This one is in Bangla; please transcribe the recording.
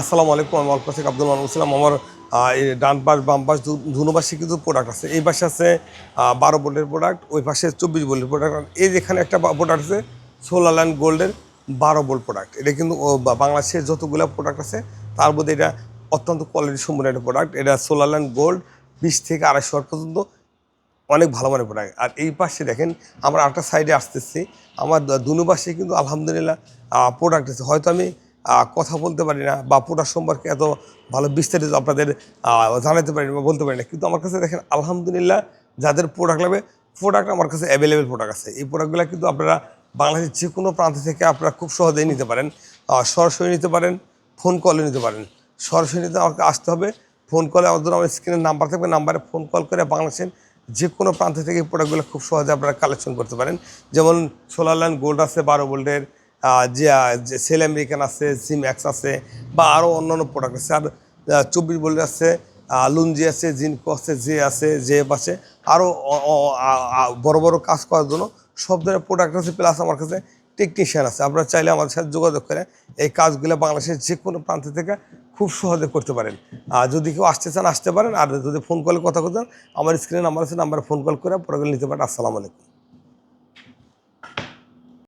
আসসালামু আলাইকুম, আমি অল্প থেকে আব্দুল মানুষ ছিলাম আমার ডান পাশ, বাম পাশ দু- পাশে কিন্তু প্রোডাক্ট আছে। এই পাশে আছে বারো বোল্টের প্রোডাক্ট ওই পাশে চব্বিশ বোল্টের প্রোডাক্ট এই যেখানে একটা প্রোডাক্ট আছে সোলার ল্যান্ড গোল্ডের বারো বোল্ট প্রোডাক্ট এটা কিন্তু বাংলাদেশের যতগুলো প্রোডাক্ট আছে, তার মধ্যে এটা অত্যন্ত কোয়ালিটি সম্পূর্ণ একটা প্রোডাক্ট এটা সোলার ল্যান্ড গোল্ড বিশ থেকে আড়াইশো ওয়াট পর্যন্ত অনেক ভালো মানের প্রোডাক্ট আর এই পাশে দেখেন, আমরা একটা সাইডে আসতেছি। আমার দুনো পাশে কিন্তু আলহামদুলিল্লাহ প্রোডাক্ট আছে। হয়তো আমি কথা বলতে পারি না বা প্রোডাক্ট সম্পর্কে এত ভালো বিস্তারিত আপনাদের জানাতে পারি বা বলতে পারি না। কিন্তু আমার কাছে দেখেন, আলহামদুলিল্লাহ যাদের প্রোডাক্ট লাগবে প্রোডাক্ট আমার কাছে অ্যাভেলেবেল প্রোডাক্ট আছে। এই প্রোডাক্টগুলো কিন্তু আপনারা বাংলাদেশের যে কোনো প্রান্ত থেকে আপনারা খুব সহজেই নিতে পারেন। সরাসরি নিতে পারেন ফোন কলে নিতে পারেন। সরাসরি নিতে আমাকে আসতে হবে ফোন কলে আমাদের আমার স্ক্রিনের নাম্বার থাকবে। নাম্বারে ফোন কল করে বাংলাদেশের যে কোনো প্রান্ত থেকে এই প্রোডাক্টগুলো খুব সহজে আপনারা কালেকশন করতে পারেন। যেমন সোলার লাইন গোল্ড আছে বারো ভোল্টের যে সেল আমেরিকান আছে সিম এক্স আছে, বা আরও অন্যান্য প্রোডাক্ট আছে। আর চব্বিশ ভোল্টের আছে লুঞ্জি আছে, জিনকো আছে জে আছে জেএফ আছে আরও বড় বড় কাজ করার জন্য সব ধরনের প্রোডাক্ট আছে। প্লাস আমার কাছে টেকনিশিয়ান আছে। আপনারা চাইলে আমাদের সাথে যোগাযোগ করে এই কাজগুলো বাংলাদেশের যে কোনো প্রান্ত থেকে খুব সহজে করতে পারেন। আর যদি কেউ আসতে চান, আসতে পারেন। আর যদি ফোন কলে কথা বলতে চান, আমার স্ক্রিনে নাম্বার আছে নাম্বারে ফোন কল করে প্রোডাক্ট নিতে পারেন। আসসালামু আলাইকুম।